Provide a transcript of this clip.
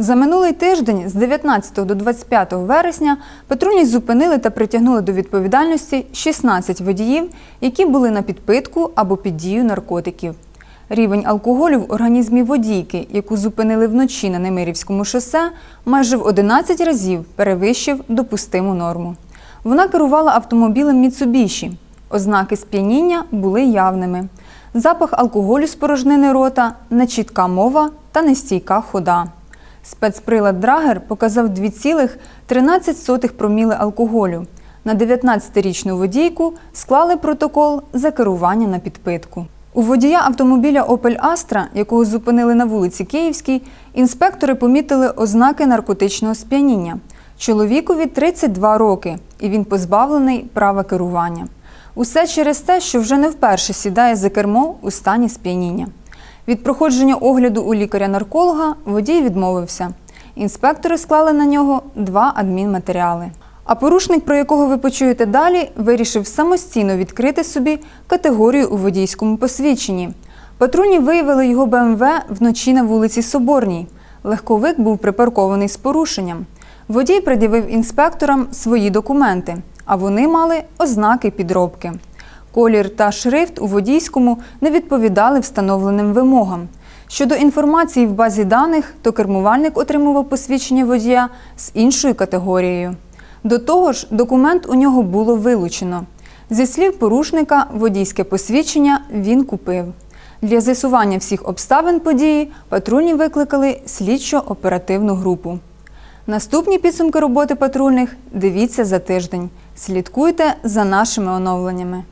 За минулий тиждень з 19 до 25 вересня патрульні зупинили та притягнули до відповідальності 16 водіїв, які були на підпитку або під дією наркотиків. Рівень алкоголю в організмі водійки, яку зупинили вночі на Немирівському шосе, майже в 11 разів перевищив допустиму норму. Вона керувала автомобілем Mitsubishi. Ознаки сп'яніння були явними. Запах алкоголю з порожнини рота, нечітка мова та нестійка хода. Спецприлад Драгер показав 2,13 проміли алкоголю. На 19-річну водійку склали протокол за керування на підпитку. У водія автомобіля Opel Astra, якого зупинили на вулиці Київській, інспектори помітили ознаки наркотичного сп'яніння. Чоловікові 32 роки, і він позбавлений права керування. Усе через те, що вже не вперше сідає за кермо у стані сп'яніння. Від проходження огляду у лікаря-нарколога водій відмовився. Інспектори склали на нього два адмінматеріали. А порушник, про якого ви почуєте далі, вирішив самостійно відкрити собі категорію у водійському посвідченні. Патрульні виявили його БМВ вночі на вулиці Соборній. Легковик був припаркований з порушенням. Водій пред'явив інспекторам свої документи, а вони мали ознаки підробки. Колір та шрифт у водійському не відповідали встановленим вимогам. Щодо інформації в базі даних, то кермувальник отримував посвідчення водія з іншою категорією. До того ж, документ у нього було вилучено. Зі слів порушника, водійське посвідчення він купив. Для з'ясування всіх обставин події патрульні викликали слідчо-оперативну групу. Наступні підсумки роботи патрульних дивіться за тиждень. Слідкуйте за нашими оновленнями.